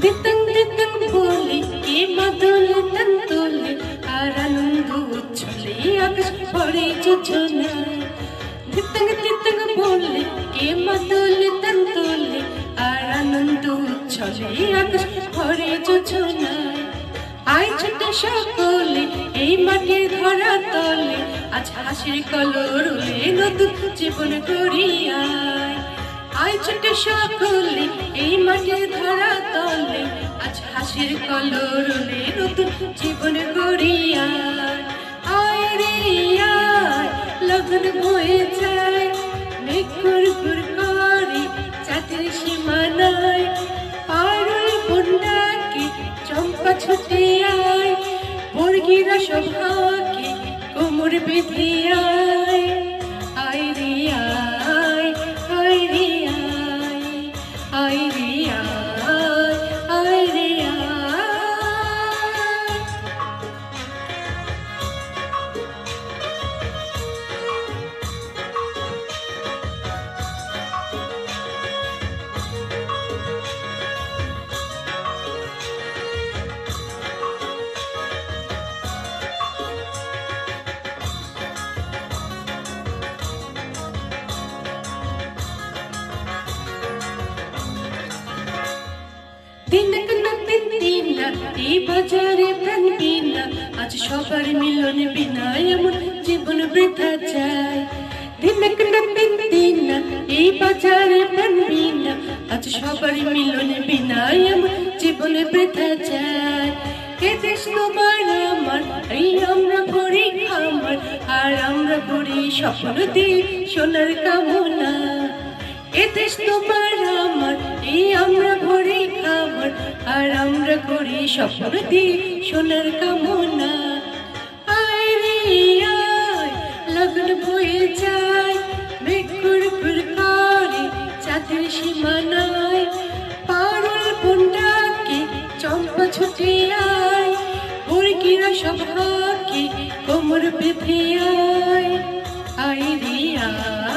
দিতং দিতং বলি কে মাদল তন্তলে আর আনন্দ উচ্ছলে আকাশ পড়ে যোজনায় দিতং দিতং বলি কে মাদল তন্তলে আর আনন্দ উচ্ছলে আকাশ পড়ে যোজনায় আয় ছোট সকলে এই মাটির ধরা তলে, আজ হাসির কলরলে নতুন জীবন করিয়ায় আয় ছোট সকলে, এই মাটির ধরা তলে। আজ হাসির কলরলে নতুন জীবন করিয়ায় আয় লগন হয়ে যায়। সীমানায়। চম্পা বর্গিরা সভাকে কোমর বেঁধে দিনা এই বাজারে প্রাণ বিনা, আজ সবার মিলন বিনা এমন জীবন বৃথা যায়। দিনক নতুন দিনা এই বাজারে প্রাণ বিনা, আজ সবার মিলন বিনা এমন জীবন বৃথা যায়। এ দেশ তোমার আমার, এই আমরা ভরি আমার, আর আমরা ভরি স্বপ্ন দিই সোনার কামনা। এ দেশ তোমার আমার, এই আমরা ভরি খাবার আর আমরা করি স্বপ্ন দিই সোনার কামনা। আয় আয়, লগন বয়ে যায়। মেঘুর ফুর করে চাঁদের সীমানায়। পারুল বন্ডাকে চম্পা ছুটে আয়। মুরগিরা সভাকে কোমর বেঁধে আয়। আয় আয়।